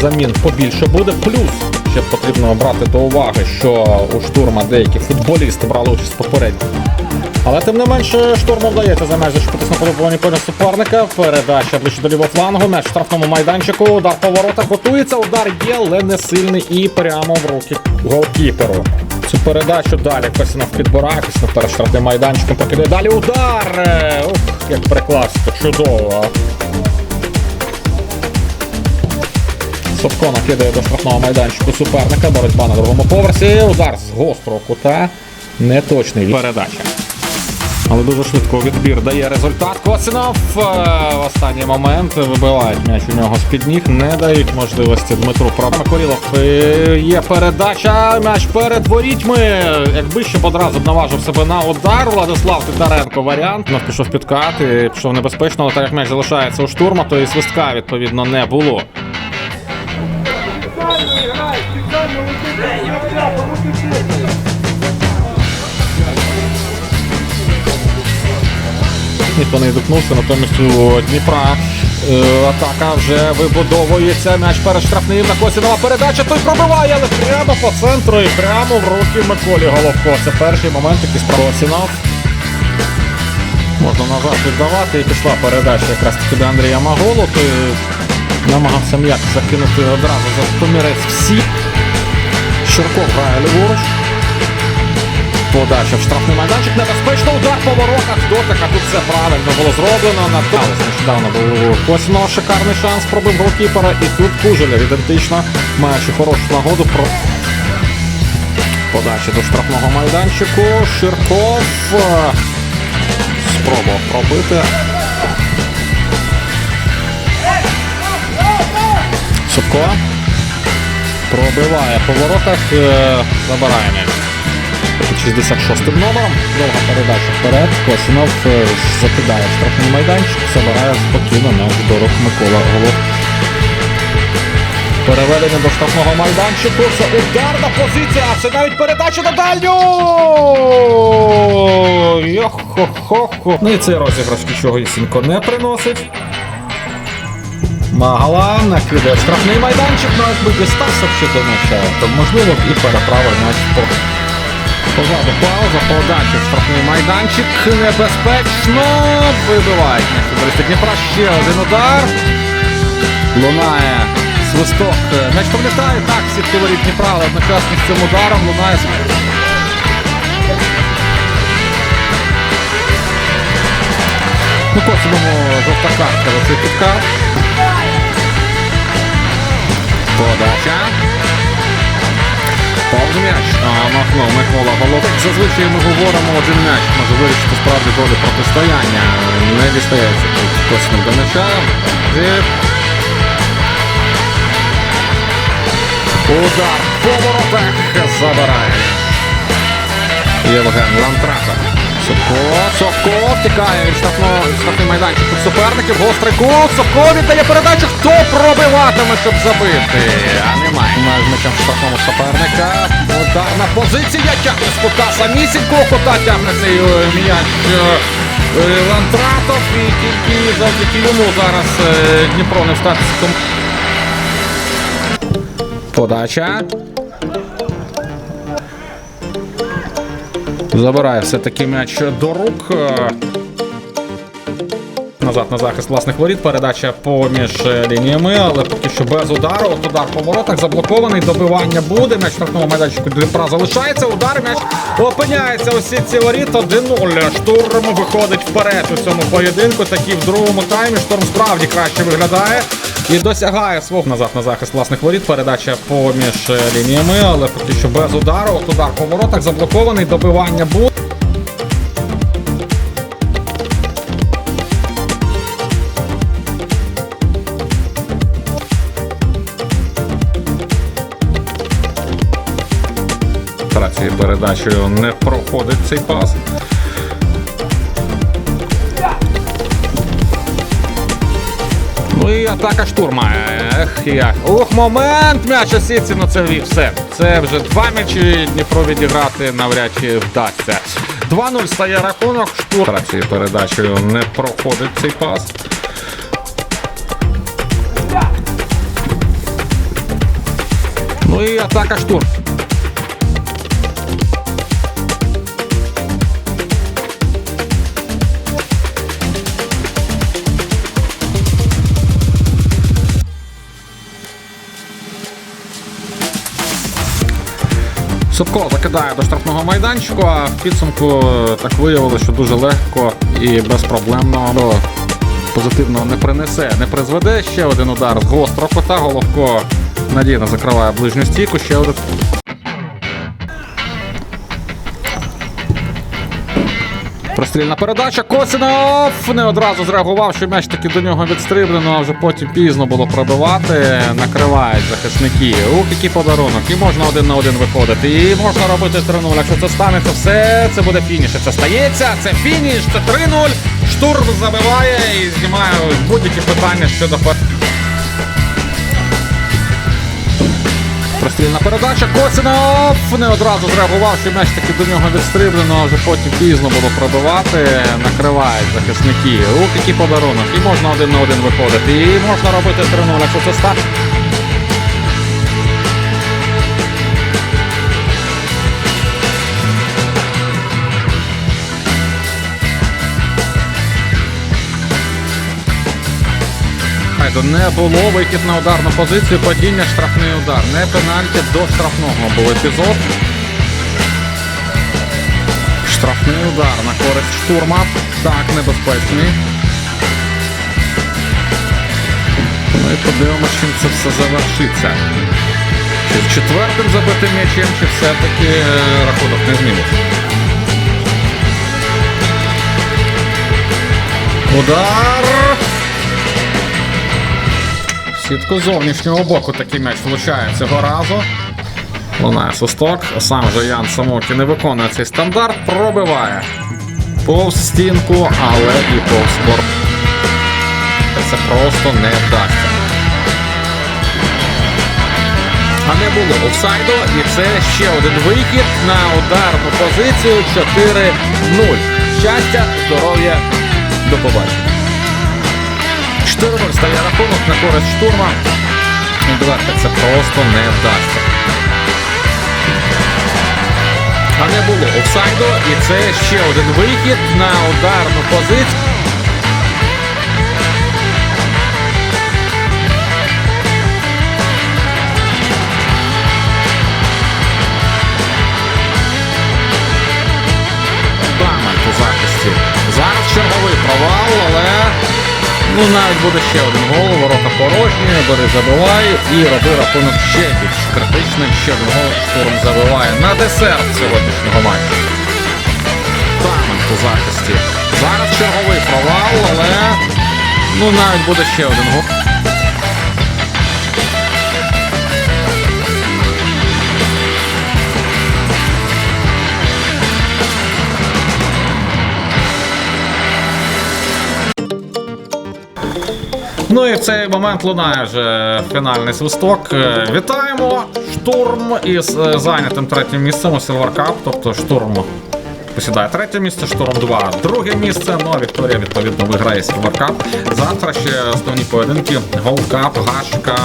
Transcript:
замін побільше буде. Плюс ще потрібно брати до уваги, що у штурма деякі футболісти брали участь попередньо. Але тим не менше штурму вдається за меж зачепитись на подобувані поля суперника. Передача ближче до лівого флангу. М'яч штрафному майданчику. Удар по воротах готується. Удар є, але не сильний і прямо в руки голкіперу. Цю передачу далі Косінов підбирає, Косінов перед штрафним майданчиком покидає. Далі удар! Е, Ух, як прекрасно, чудово. Собко накидає до штрафного майданчику суперника. Боротьба на другому поверсі. Удар з гострого кута. Неточний передача. Але дуже швидко відбір дає результат. Косинов е, в останній момент вибивають м'яч у нього з-під ніг, не дають можливості Дмитру Права. Корілов е, є передача. М'яч перед ворітьми. Якби ще б одразу б наважив себе на удар. Владислав Титаренко варіант. Ну, пішов підкати, пішов небезпечно, але так як м'яч залишається у штурма, то і свистка відповідно не було. Ніхто не відгукнувся, натомість у Дніпра е, атака вже вибудовується. М'яч перед штрафним на Косінова передача. Той пробиває, але прямо по центру і прямо в руки Миколі Головко. Це перший момент, який Косінов. Можна назад віддавати і пішла передача якраз таки до Андрія Маголу. Той намагався м'як закинути одразу за помірець всі. Щурков грає ліворуч. Подача в штрафний майданчик, небезпечно удар по воротах, дотик, а тут все правильно було зроблено. Наталось нещодавно був у Косіного шикарний шанс, пробив голкіпера. І тут Кужеля ідентично, маючи хорошу нагоду про подача до штрафного майданчику. Ширков е, спробував пробити. Супко пробиває по воротах, е, забирає м'яч. 66-м номером. Довга передача вперед. Косинов е, закидає штрафний майданчик, забирає спокійно на до рук Микола Голов. Переведення до штрафного майданчику. Це ударна позиція. Це навіть передача на дальню. Йо-хо-хо-хо. Ну і цей розіграш нічого Ісенко не приносить. Магала накидає штрафний майданчик, ну якби дістався ще до м'яча, то можливо і переправив м'яч по Позаду пауза, подача в штрафний майданчик. Небезпечно вибивають футболісти Дніпра. Ще один удар. Лунає свисток. М'яч пролітає. Так, сітки воріт Дніпра, але одночасно з цим ударом лунає. Ну, Косиному жовта картка цей підкат. Подача. Повз м'яч. А, махнув Микола Головик. Зазвичай ми говоримо, один м'яч може вирішити справді долю протистояння. Не дістається Косинов до м'яча. Удар по воротах забирає. Євген Лантрата. Сокко, Сокко втікає від штрафного штрафний майданчик від суперників. Гострий кут. Сокко віддає передачу. Хто пробиватиме, щоб забити? А немає. Має з м'ячем штрафного суперника. Ударна позиція. Тягне з кута самісінько. Кута тягне цей е, м'яч. е, е, Лантратов. І тільки завдяки йому зараз Дніпро не встати Подача. Забирає все-таки м'яч до рук. Назад на захист власних воріт. Передача поміж е, лініями, але поки що без удару. От удар по воротах заблокований. Добивання буде. М'яч в штрафному майданчику Дніпра залишається. Удар м'яч опиняється у сітці воріт. 1-0. Штурм виходить вперед у цьому поєдинку. Такий в другому таймі. Шторм справді краще виглядає. І досягає свого назад на захист власних воріт. Передача поміж е, лініями, але поки що без удару. От удар по воротах заблокований. Добивання буде. Цією передачею не проходить цей пас. Ну і атака штурма. Ех, як. Ух, момент! М'яч у сітці, ну це все. Це вже два м'ячі Дніпро відіграти навряд чи вдасться. 2-0 стає рахунок. Штурм цією передачею не проходить цей пас. Ну і атака штурм. Собко закидає до штрафного майданчику, а в підсумку е, так виявилося, що дуже легко і безпроблемно позитивного не принесе, не призведе. Ще один удар з гостро кота. Головко надійно закриває ближню стійку. Ще один. Прострільна передача. Косинов не одразу зреагував, що м'яч таки до нього відстріблено, а вже потім пізно було пробивати. Накривають захисники. Ух, який подарунок. І можна один на один виходити. І можна робити 3-0. Якщо це станеться, все це буде фініш. Це стається. Це фініш. Це 3-0. Штурм забиває і знімає будь-які питання щодо Прострільна передача. Косінов не одразу зреагував, що м'яч таки до нього відстріблено, а вже потім пізно було пробивати. Накривають захисники. Ух, який подарунок. І можна один на один виходити. І можна робити 3-0, якщо це стане. Хайдо не було вихід на ударну позицію, падіння, штрафний удар. Не пенальті до штрафного був епізод. Штрафний удар на користь штурма. Так, небезпечний. Ну і подивимося, чим це все завершиться. Чи з четвертим забитим м'ячем, чи все-таки е, рахунок не зміниться. Удар! В Сітку зовнішнього боку такий м'яч влучає цього разу. Лунає свисток. Сам же Ян Самокі не виконує цей стандарт, пробиває. Повз стінку, але і повз борт. Це просто не вдасться. А не було офсайду, і це ще один вихід на ударну позицію 4-0. Щастя, здоров'я, до побачення. 4-0 стає рахунок на користь штурма. І це просто не вдасться. А не було офсайду, і це ще один вихід на ударну позицію. Зараз черговий провал, але ну навіть буде ще один гол, ворота порожні, бери забивай і роби рахунок ще більш критичним. Ще один гол штурм забиває на десерт сьогоднішнього матчу. Тамен у захисті. Зараз черговий провал, але ну навіть буде ще один гол. Ну і в цей момент лунає вже фінальний свисток. Е, Вітаємо! Штурм із е, зайнятим третім місцем у Silver Cup, тобто штурм посідає третє місце, штурм 2 друге місце. Ну а Вікторія відповідно виграє Cup. Завтра ще основні поєдинки Cup, Гашка.